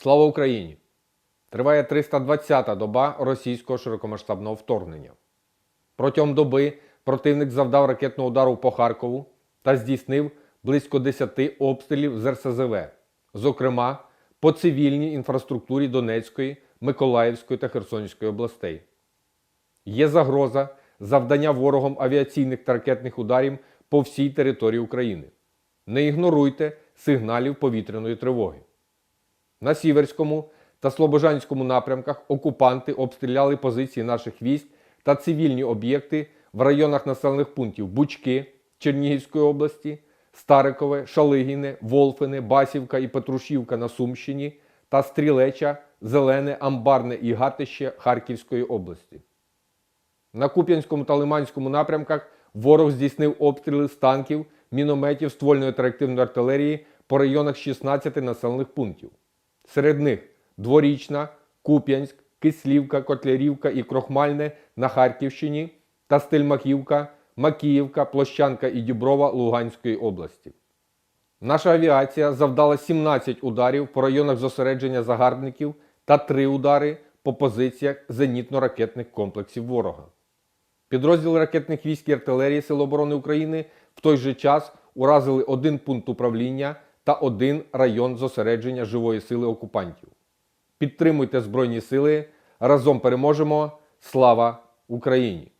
Слава Україні! Триває 320-та доба російського широкомасштабного вторгнення. Протягом доби противник завдав ракетного удару по Харкову та здійснив близько 10 обстрілів з РСЗВ, зокрема по цивільній інфраструктурі Донецької, Миколаївської та Херсонської областей. Є загроза завдання ворогом авіаційних та ракетних ударів по всій території України. Не ігноруйте сигналів повітряної тривоги. На Сіверському та Слобожанському напрямках окупанти обстріляли позиції наших військ та цивільні об'єкти в районах населених пунктів Бучки Чернігівської області, Старикове, Шалигіне, Волфине, Басівка і Петрушівка на Сумщині та Стрілеча, Зелене, Амбарне і Гатище Харківської області. На Куп'янському та Лиманському напрямках ворог здійснив обстріли з танків, мінометів, ствольної та артилерії по районах 16 населених пунктів. Серед них Дворічна, Куп'янськ, Кислівка, Котлярівка і Крохмальне на Харківщині та Стельмахівка, Макіївка, Площанка і Діброва Луганської області. Наша авіація завдала 17 ударів по районах зосередження загарбників та 3 удари по позиціях зенітно-ракетних комплексів ворога. Підрозділи ракетних військ і артилерії Сил оборони України в той же час уразили один пункт управління та один район зосередження живої сили окупантів. Підтримуйте Збройні Сили. Разом переможемо. Слава Україні!